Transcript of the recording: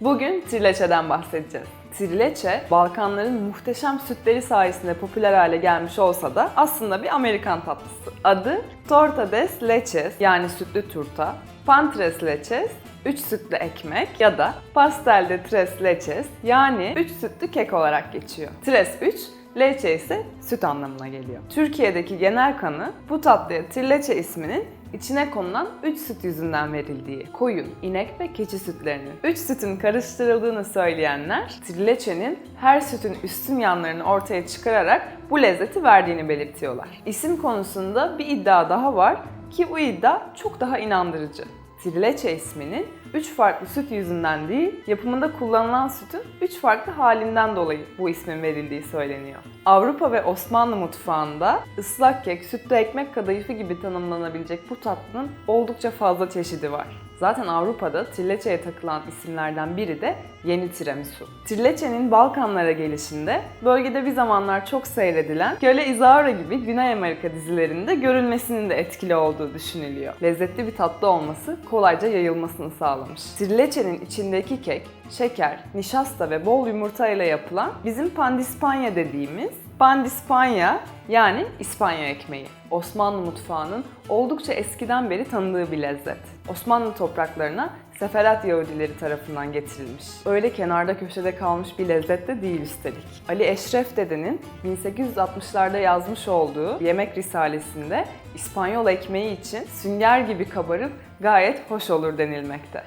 Bugün trileçeden bahsedeceğiz. Trileçe, Balkanların muhteşem sütleri sayesinde popüler hale gelmiş olsa da aslında bir Amerikan tatlısı. Adı Torta des Leches yani sütlü turta, Pan tres leches, 3 sütlü ekmek ya da Pastel de tres leches yani 3 sütlü kek olarak geçiyor. Tres 3, leche ise süt anlamına geliyor. Türkiye'deki genel kanı bu tatlıya trileçe isminin içine konulan 3 süt yüzünden verildiği koyun, inek ve keçi sütlerinin 3 sütün karıştırıldığını söyleyenler trileçenin her sütün üstün yanlarını ortaya çıkararak bu lezzeti verdiğini belirtiyorlar. İsim konusunda bir iddia daha var ki bu iddia çok daha inandırıcı. Trileçe isminin 3 farklı süt yüzünden değil, yapımında kullanılan sütün 3 farklı halinden dolayı bu ismin verildiği söyleniyor. Avrupa ve Osmanlı mutfağında ıslak kek, sütlü ekmek kadayıfı gibi tanımlanabilecek bu tatlının oldukça fazla çeşidi var. Zaten Avrupa'da trileçeye takılan isimlerden biri de yeni tiramisu. Trileçenin Balkanlara gelişinde bölgede bir zamanlar çok seyredilen Köle Isaura gibi Güney Amerika dizilerinde görülmesinin de etkili olduğu düşünülüyor. Lezzetli bir tatlı olması kolayca yayılmasını sağlamış. Trileçenin içindeki kek, şeker, nişasta ve bol yumurta ile yapılan bizim pandispanya dediğimiz pandispanya yani İspanya ekmeği. Osmanlı mutfağının oldukça eskiden beri tanıdığı bir lezzet. Osmanlı topraklarına Seferat Yahudileri tarafından getirilmiş. Öyle kenarda köşede kalmış bir lezzet de değil üstelik. Ali Eşref Dede'nin 1860'larda yazmış olduğu Yemek Risalesi'nde İspanyol ekmeği için sünger gibi kabarıp gayet hoş olur denilmekte.